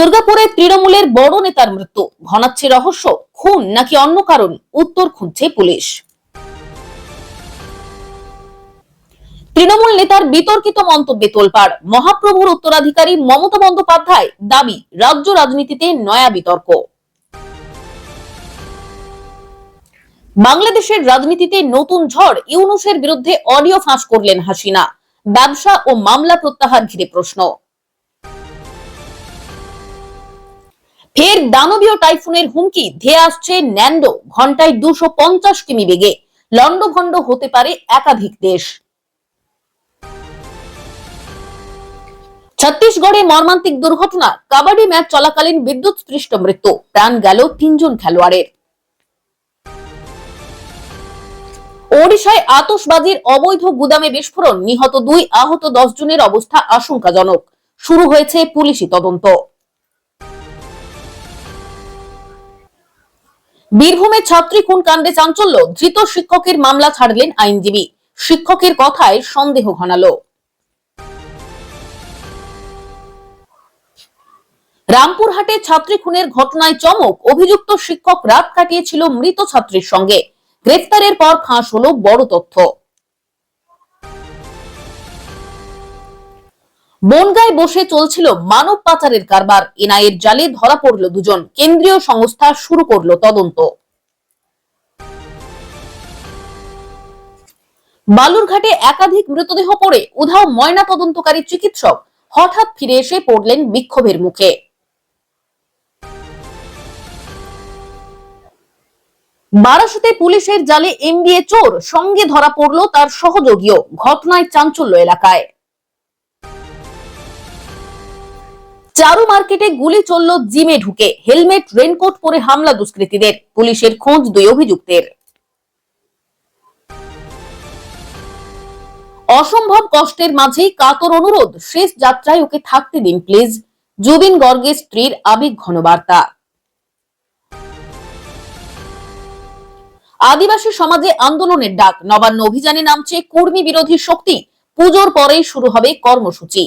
দুর্গাপুরে তৃণমূলের বড় নেতার মৃত্যু। ঘনাচ্ছে রহস্য, খুন নাকি অন্য কারণ? উত্তর খুঁজছে পুলিশ। তৃণমূল নেতার বিতর্কিত মন্তব্যে তোলপাড়। মহাপ্রভুর উত্তরাধিকারী মমতা বন্দ্যোপাধ্যায় দাবি, রাজ্য রাজনীতিতে নয়া বিতর্ক। বাংলাদেশের রাজনীতিতে নতুন ঝড়, ইউনুসের বিরুদ্ধে অডিও ফাঁস করলেন হাসিনা। ব্যবসা ও মামলা প্রত্যাহার ঘিরে প্রশ্ন। ফের দানবীয় টাইফুনের হুমকি, ধেয়ে আসছে ন্যান্ডো, ঘন্টায় দুশো পঞ্চাশ কিমি বেগে। লন্ডভন্ড হতে পারে একাধিক দেশ। ছত্তিশগড়ে মর্মান্তিক দুর্ঘটনা, কাবাডি ম্যাচ চলাকালীন বিদ্যুৎ স্পৃষ্ট মৃত্যু, প্রাণ গেল তিনজন খেলোয়াড়ের। ওড়িশায় আতশবাজির অবৈধ গুদামে বিস্ফোরণ, নিহত দুই আহত দশ জনের অবস্থা আশঙ্কাজনক। শুরু হয়েছে পুলিশি তদন্ত। বীরভূমে ছাত্রী খুন কাণ্ডে চাঞ্চল্য। ধৃত শিক্ষকের মামলা ছাড়লেন আইনজীবী। শিক্ষকের কথায় সন্দেহ ঘনালো। রামপুরহাটে ছাত্রী খুনের ঘটনায় চমক। অভিযুক্ত শিক্ষক রাত কাটিয়েছিল মৃত ছাত্রীর সঙ্গে। গ্রেফতারের পর ফাঁস হলো বড় তথ্য। বনগায় বসে চলছিল মানব পাচারের কারবার। এনআইয়ের জালে ধরা পড়ল দুজন। কেন্দ্রীয় সংস্থা শুরু করল তদন্ত। বালুরঘাটে একাধিক মৃতদেহ পড়ে উধাও ময়না তদন্তকারী চিকিৎসক হঠাৎ ফিরে এসে পড়লেন বিক্ষোভের মুখে। বারাসতে পুলিশের জালে এমবিএ চোর সঙ্গে ধরা পড়ল তার সহযোগীও। ঘটনায় চাঞ্চল্য এলাকায়। চারু মার্কেটে গুলি চলল, জিমে ঢুকে। হেলমেট, রেনকোট পরে হামলা দুষ্কৃতীদের। পুলিশের খোঁজ, দুই অভিযুক্তের। অসম্ভব কষ্টের মাঝেই কাতর অনুরোধ। শেষ যাত্রায় ওকে থাকতে দিন, প্লিজ। জুবিন গর্গের স্ত্রীর আবেগ ঘন বার্তা। আদিবাসী সমাজে আন্দোলনের ডাক। নবান্ন অভিযানে নামছে কর্মী বিরোধী শক্তি। পুজোর পরেই শুরু হবে কর্মসূচি।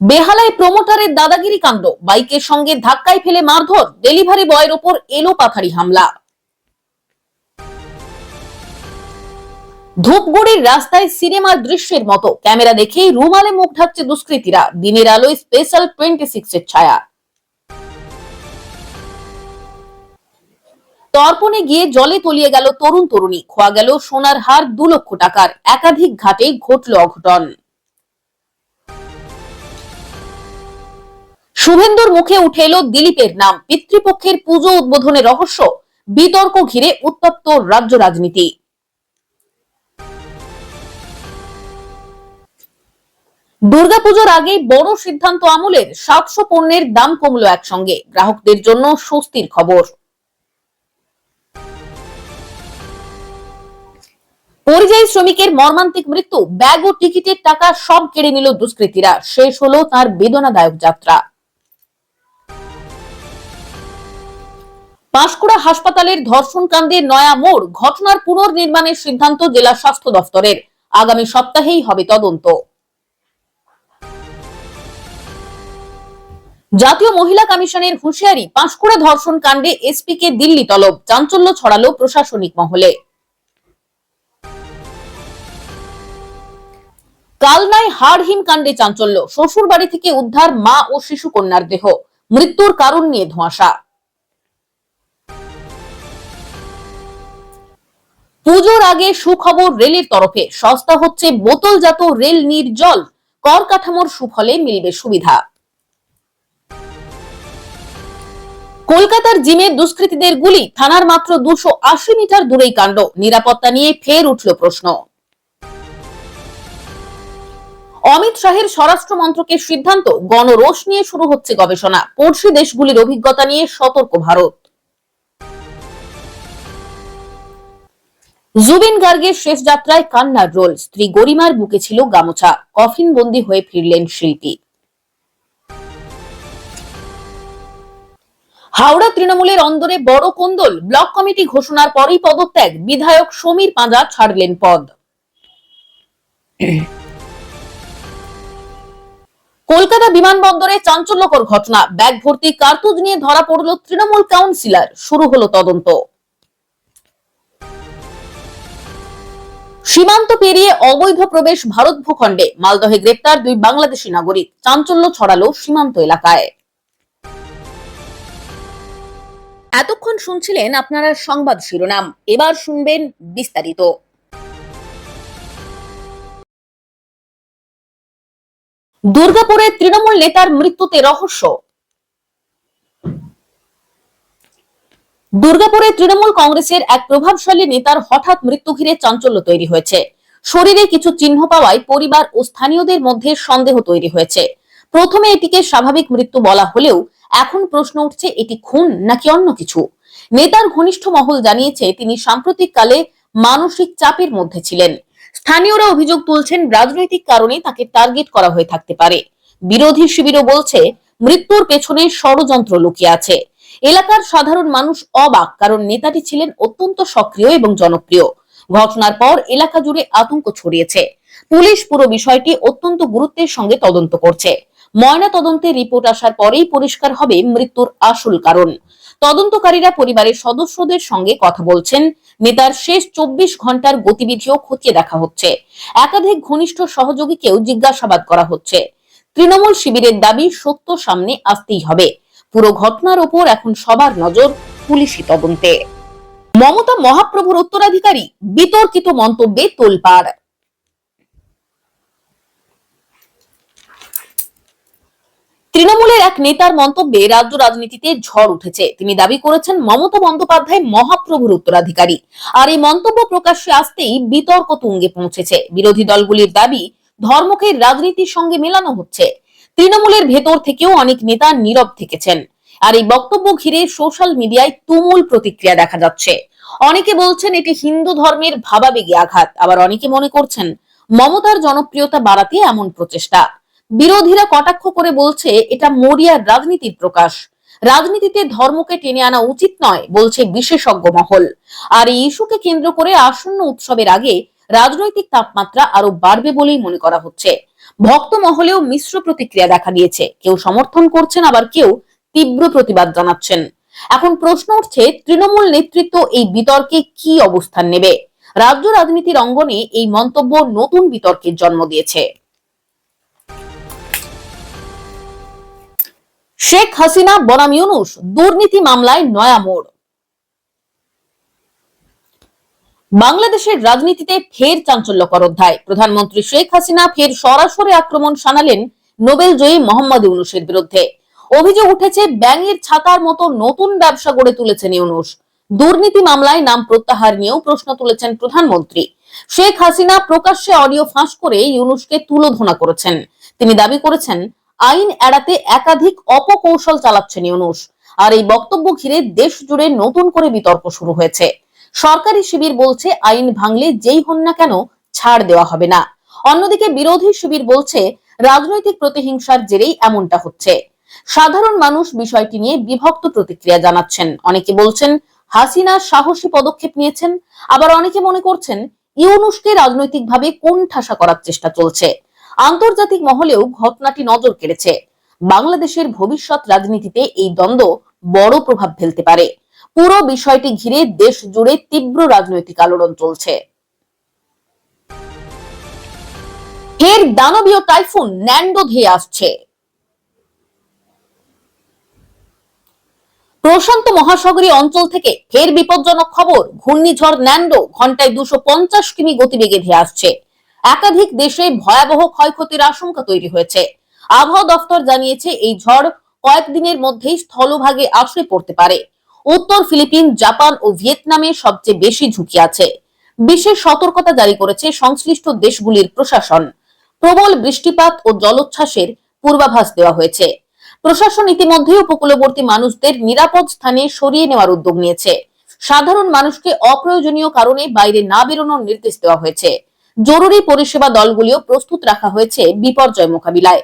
বেহালায় প্রমোটারের দাদাগিরি কাণ্ড। বাইকের সঙ্গে ধাক্কায় ফেলে মারধর, ডেলিভারি বয়ের ওপর এলো পাথারি হামলা। ধূপগুড়ির রাস্তায় সিনেমার দৃশ্যের মতো। ক্যামেরা দেখেই রুমালে মুখ ঢাকছে দুষ্কৃতীরা। দিনের আলোয় স্পেশাল টোয়েন্টি সিক্স এর ছায়া। তর্পণে গিয়ে জলে তলিয়ে গেল তরুণ তরুণী। খোয়া গেল সোনার হার দু লক্ষ টাকার। একাধিক ঘাটে ঘটল অঘটন। শুভেন্দুর মুখে উঠে এলো দিলীপের নাম। পিতৃপক্ষের পুজো উদ্বোধনের রহস্য, বিতর্ক ঘিরে উত্তপ্ত রাজ্য রাজনীতি। দুর্গাপুজোর আগে বড় সিদ্ধান্ত আমলের সাতশো পণ্যের দাম কমলো একসঙ্গে। গ্রাহকদের জন্য স্বস্তির খবর। পরিযায়ী শ্রমিকের মর্মান্তিক মৃত্যু, ব্যাগ ও টিকিটের টাকা সব কেড়ে নিল দুষ্কৃতীরা। শেষ হলো তার বেদনাদায়ক যাত্রা। পাঁশকুড়া হাসপাতালের ধর্ষণ কাণ্ডে নয়া মোড়, ঘটনার পুনর্নির্মাণের সিদ্ধান্ত জেলা স্বাস্থ্য দফতরের আগামী সপ্তাহেই হবে তদন্ত। জাতীয় মহিলা কমিশনের হুঁশিয়ারি পাঁশকুড়া ধর্ষণ কাণ্ডে এসপি কে দিল্লি তলব, চাঞ্চল্য ছড়ালো প্রশাসনিক মহলে। কালনায় হাড়হিম কাণ্ডে চাঞ্চল্য শ্বশুর বাড়ি থেকে উদ্ধার মা ও শিশু কন্যার দেহ, মৃত্যুর কারণ নিয়ে ধোঁয়াশা। পুজোর আগে সুখবর রেলের তরফে। সস্তা হচ্ছে বোতলজাত রেল নির্জল কর কাঠামোর সুফলে মিলবে সুবিধা। কলকাতার জিমে দুষ্কৃতীদের গুলি। থানার মাত্র দুশো আশি মিটার দূরেই কাণ্ড। নিরাপত্তা নিয়ে ফের উঠল প্রশ্ন। অমিত শাহের স্বরাষ্ট্র মন্ত্রকের সিদ্ধান্ত। গণরোষ নিয়ে শুরু হচ্ছে গবেষণা। পড়শি দেশগুলির অভিজ্ঞতা নিয়ে সতর্ক ভারত। জুবিন গার্গের শেষ যাত্রায় কান্নার রোল। স্ত্রী গরিমার বুকে ছিল গামোছা। কফিন বন্দি হয়ে ফিরলেন শিল্পী। হাওড়া তৃণমূলের অন্দরে বড় কোন্দল। ব্লক কমিটি ঘোষণার পরেই পদত্যাগ। বিধায়ক সমীর পাঁজা ছাড়লেন পদ। কলকাতা বিমানবন্দরে চাঞ্চল্যকর ঘটনা। ব্যাগ ভর্তি কার্তুজ নিয়ে ধরা পড়ল তৃণমূল কাউন্সিলর। শুরু হলো তদন্ত। সীমান্ত পেরিয়ে অবৈধ প্রবেশ ভারত ভূখণ্ডে। মালদহে গ্রেপ্তার দুই বাংলাদেশি নাগরিক। চাঞ্চল্য ছড়ালো সীমান্ত এলাকায়। এতক্ষণ শুনছিলেন আপনারা সংবাদ শিরোনাম। এবার শুনবেন বিস্তারিত। দুর্গাপুরে তৃণমূল নেতার মৃত্যুতে রহস্য। দুর্গাপুরে তৃণমূল কংগ্রেসের এক প্রভাবশালী নেতার হঠাৎ মৃত্যু ঘিরে চাঞ্চল্য তৈরি হয়েছে। শরীরে কিছু চিহ্ন পাওয়ায় পরিবার ও স্থানীয়দের মধ্যে সন্দেহ তৈরি হয়েছে। প্রথমে এটিকে স্বাভাবিক মৃত্যু বলা হলেও এখন প্রশ্ন উঠছে, এটি খুন নাকি অন্য কিছু? নেতার ঘনিষ্ঠ মহল জানিয়েছে, তিনি সাম্প্রতিককালে মানসিক চাপের মধ্যে ছিলেন। স্থানীয়রা অভিযোগ তুলছেন, রাজনৈতিক কারণে তাকে টার্গেট করা হয়ে থাকতে পারে। বিরোধী শিবিরও বলছে, মৃত্যুর পেছনে ষড়যন্ত্র লুকিয়ে আছে। এলাকার সাধারণ মানুষ অবাক, কারণ নেতাটি ছিলেন অত্যন্ত সক্রিয় এবং জনপ্রিয়। ঘটনার পর এলাকা জুড়ে আতঙ্ক ছড়িয়েছে। পুলিশ পুরো বিষয়টি অত্যন্ত গুরুত্বের সঙ্গে তদন্ত করছে। ময়না তদন্তের রিপোর্ট আসার পরেই পরিষ্কার হবে মৃত্যুর আসল কারণ। তদন্তকারীরা পরিবারের সদস্যদের সঙ্গে কথা বলছেন। নেতার শেষ চব্বিশ ঘণ্টার গতিবিধিও খতিয়ে দেখা হচ্ছে। একাধিক ঘনিষ্ঠ সহযোগীকেও জিজ্ঞাসাবাদ করা হচ্ছে। তৃণমূল শিবিরের দাবি সত্য সামনে আসতেই হবে। পুরো ঘটনার ওপর এখন সবার নজর পুলিশি তদন্তে। মমতা মহাপ্রভুর উত্তরাধিকারী বিতর্কিত মন্তব্যে তোলপাড়। তৃণমূলের এক নেতার মন্তব্যে রাজ্য রাজনীতিতে ঝড় উঠেছে। তিনি দাবি করেছেন, মমতা বন্দ্যোপাধ্যায় মহাপ্রভুর উত্তরাধিকারী। আর এই মন্তব্য প্রকাশ্যে আসতেই বিতর্ক তুঙ্গে পৌঁছেছে। বিরোধী দলগুলির দাবি, ধর্মকে রাজনীতির সঙ্গে মেলানো হচ্ছে। তৃণমূলের ভেতর থেকেও অনেক নেতা নীরব থেকেছেন। আর এই বক্তব্য ঘিরে সোশ্যাল মিডিয়ায় তুমুল প্রতিক্রিয়া দেখা যাচ্ছে। অনেকে বলছেন এটি হিন্দু ধর্মের ভাবাবেগে আঘাত, আবার অনেকে মনে করছেন মমতার জনপ্রিয়তা বাড়াতে এমন প্রচেষ্টা। বিরোধীরা কটাক্ষ করে বলছে, এটা মরিয়ার রাজনীতির প্রকাশ। রাজনীতিতে ধর্মকে টেনে আনা উচিত নয়, বলছে বিশেষজ্ঞ মহল। আর এই ইস্যুকে কেন্দ্র করে আসন্ন উৎসবের আগে রাজনৈতিক তাপমাত্রা আরও বাড়বে বলেই মনে করা হচ্ছে। ভক্ত মহলেও মিশ্র প্রতিক্রিয়া দেখা দিয়েছে। কেউ সমর্থন করছেন, আবার কেউ তীব্র প্রতিবাদ জানাচ্ছেন। এখন প্রশ্ন উঠছে, তৃণমূল নেতৃত্ব এই বিতর্কে কি অবস্থান নেবে? রাজ্য রাজনীতির অঙ্গনে এই মন্তব্য নতুন বিতর্কের জন্ম দিয়েছে। শেখ হাসিনা, বনাম ইউনুস, দুর্নীতি মামলায় নয়া মোড়। বাংলাদেশের রাজনীতিতে ফের চাঞ্চল্যকর অধ্যায়। প্রধানমন্ত্রী শেখ হাসিনা ফের সরাসরি আক্রমণ শানালেন নোবেল জয়ী মোহাম্মদ ইউনুসের বিরুদ্ধে। অভিযোগ উঠেছে, ব্যাঙের ছাতার মতো নতুন ব্যবসা গড়ে তুলেছেন ইউনুস। দুর্নীতি মামলায় নাম প্রত্যাহার নিয়েও প্রশ্ন তুলেছেন প্রধানমন্ত্রী। শেখ হাসিনা প্রকাশ্যে অডিও ফাঁস করে ইউনুসকে তুলোধনা করেছেন। তিনি দাবি করেছেন, আইন এড়াতে একাধিক অপকৌশল চালাচ্ছেন ইউনুস। আর এই বক্তব্য ঘিরে দেশ জুড়ে নতুন করে বিতর্ক শুরু হয়েছে। সরকারি শিবির বলছে আইন ভাঙলে যেই হন না কেন ছাড় দেওয়া হবে না। অন্যদিকে বিরোধী শিবির বলছে রাজনৈতিক প্রতিহিংসার জেরেই এমনটা হচ্ছে। সাধারণ মানুষ বিষয়টি নিয়ে বিভক্ত প্রতিক্রিয়া জানাচ্ছেন। অনেকে বলছেন হাসিনা সাহসী পদক্ষেপ নিয়েছেন। আবার অনেকে মনে করছেন ইউনুসকে রাজনৈতিকভাবে কোন ঠাসা করার চেষ্টা চলছে। আন্তর্জাতিক মহলেও ঘটনাটি নজর কেড়েছে। বাংলাদেশের ভবিষ্যৎ রাজনীতিতে এই দ্বন্দ্ব বড় প্রভাব ফেলতে পারে। পুরো বিষয়টি ঘিরে দেশ জুড়ে তীব্র রাজনৈতিক আলোড়ন চলছে। ফের দানবীয় টাইফুন ন্যান্ডো ধেয়ে আসছে। প্রশান্ত মহাসাগরীয় অঞ্চল থেকে ফের বিপজ্জনক খবর, ঘূর্ণিঝড় ন্যান্ডো ঘন্টায় দুশো পঞ্চাশ কিমি গতিবেগে ধেয়ে আসছে। একাধিক দেশে ভয়াবহ ক্ষয়ক্ষতির আশঙ্কা তৈরি হয়েছে। আবহাওয়া দফতর জানিয়েছে, এই ঝড় কয়েকদিনের মধ্যেই স্থলভাগে আশ্রয় পড়তে পারে। উত্তর ফিলিপিন, জাপান ও ভিয়েতনামে সবচেয়ে বেশি ঝুঁকি আছে। বিশেষ সতর্কতা জারি করেছে সংশ্লিষ্ট দেশগুলির প্রশাসন। প্রবল বৃষ্টিপাত ও জলোচ্ছ্বাসের পূর্বাভাস দেওয়া হয়েছে। প্রশাসন ইতিমধ্যে উপকূলবর্তী মানুষদের নিরাপদ স্থানে সরিয়ে নেওয়ার উদ্যোগ নিয়েছে। সাধারণ মানুষকে অপ্রয়োজনীয় কারণে বাইরে না বেরোনোর নির্দেশ দেওয়া হয়েছে। জরুরি পরিষেবা দলগুলিও প্রস্তুত রাখা হয়েছে বিপর্যয় মোকাবিলায়।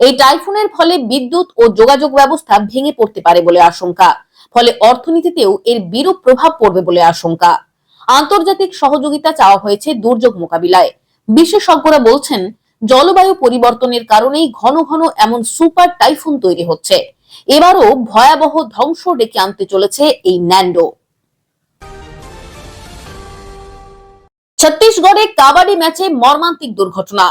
এই টাইফুনের ফলে বিদ্যুৎ ও যোগাযোগ ব্যবস্থা ভেঙে পড়তে পারে বলে আশঙ্কা। ফলে অর্থনীতিতেও এর বিরূপ প্রভাব পড়বে বলে আশঙ্কা। আন্তর্জাতিক সহযোগিতা চাওয়া হয়েছে দুর্যোগ মোকাবিলায়। বিশেষজ্ঞরা বলছেন, জলবায়ু পরিবর্তনের কারণেই ঘন ঘন এমন সুপার টাইফুন তৈরি হচ্ছে। এবারও ভয়াবহ ধ্বংস ডেকে আনতে চলেছে এই ন্যান্ডো। ছত্তিশগড়ে কাবাডি ম্যাচে মর্মান্তিক দুর্ঘটনা।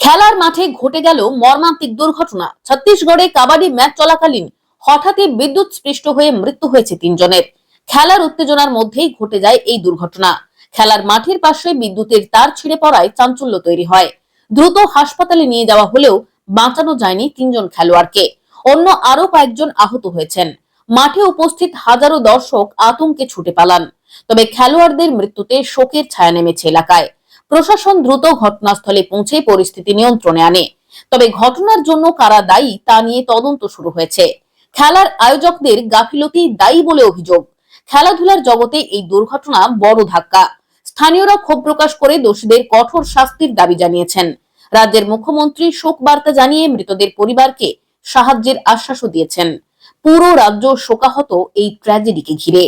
খেলার মাঠে ঘটে গেল মর্মান্তিক দুর্ঘটনা। ছত্তিশগড়ে কাবাডি ম্যাচ চলাকালীন হঠাৎই বিদ্যুৎ স্পৃষ্ট হয়ে মৃত্যু হয়েছে তিনজনের। খেলার উত্তেজনার মধ্যেই ঘটে যায় এই দুর্ঘটনা। খেলার মাঠের পাশে বিদ্যুতের তার ছিঁড়ে পড়ায় চাঞ্চল্য তৈরি হয়। দ্রুত হাসপাতালে নিয়ে যাওয়া হলেও বাঁচানো যায়নি তিনজন খেলোয়াড়কে। অন্য আরও কয়েকজন আহত হয়েছেন। মাঠে উপস্থিত হাজারো দর্শক আতঙ্কে ছুটে পালান। তবে খেলোয়াড়দের মৃত্যুতে শোকের ছায়া নেমেছে এলাকায়। প্রশাসন দ্রুত ঘটনাস্থলে পৌঁছে পরিস্থিতি নিয়ন্ত্রণে আনে। তবে ঘটনার জন্য কারা দায়ী তা নিয়ে তদন্ত শুরু হয়েছে। খেলার আয়োজকদের গাফিলতি দায়ী বলে অভিযোগ। খেলাধুলার জগতে এই দুর্ঘটনা বড় ধাক্কা। স্থানীয়রা ক্ষোভ প্রকাশ করে দোষীদের কঠোর শাস্তির দাবি জানিয়েছেন। রাজ্যের মুখ্যমন্ত্রী শোক বার্তা জানিয়ে মৃতদের পরিবারকে সাহায্যের আশ্বাসও দিয়েছেন। পুরো রাজ্য শোকাহত এই ট্র্যাজেডিকে ঘিরে।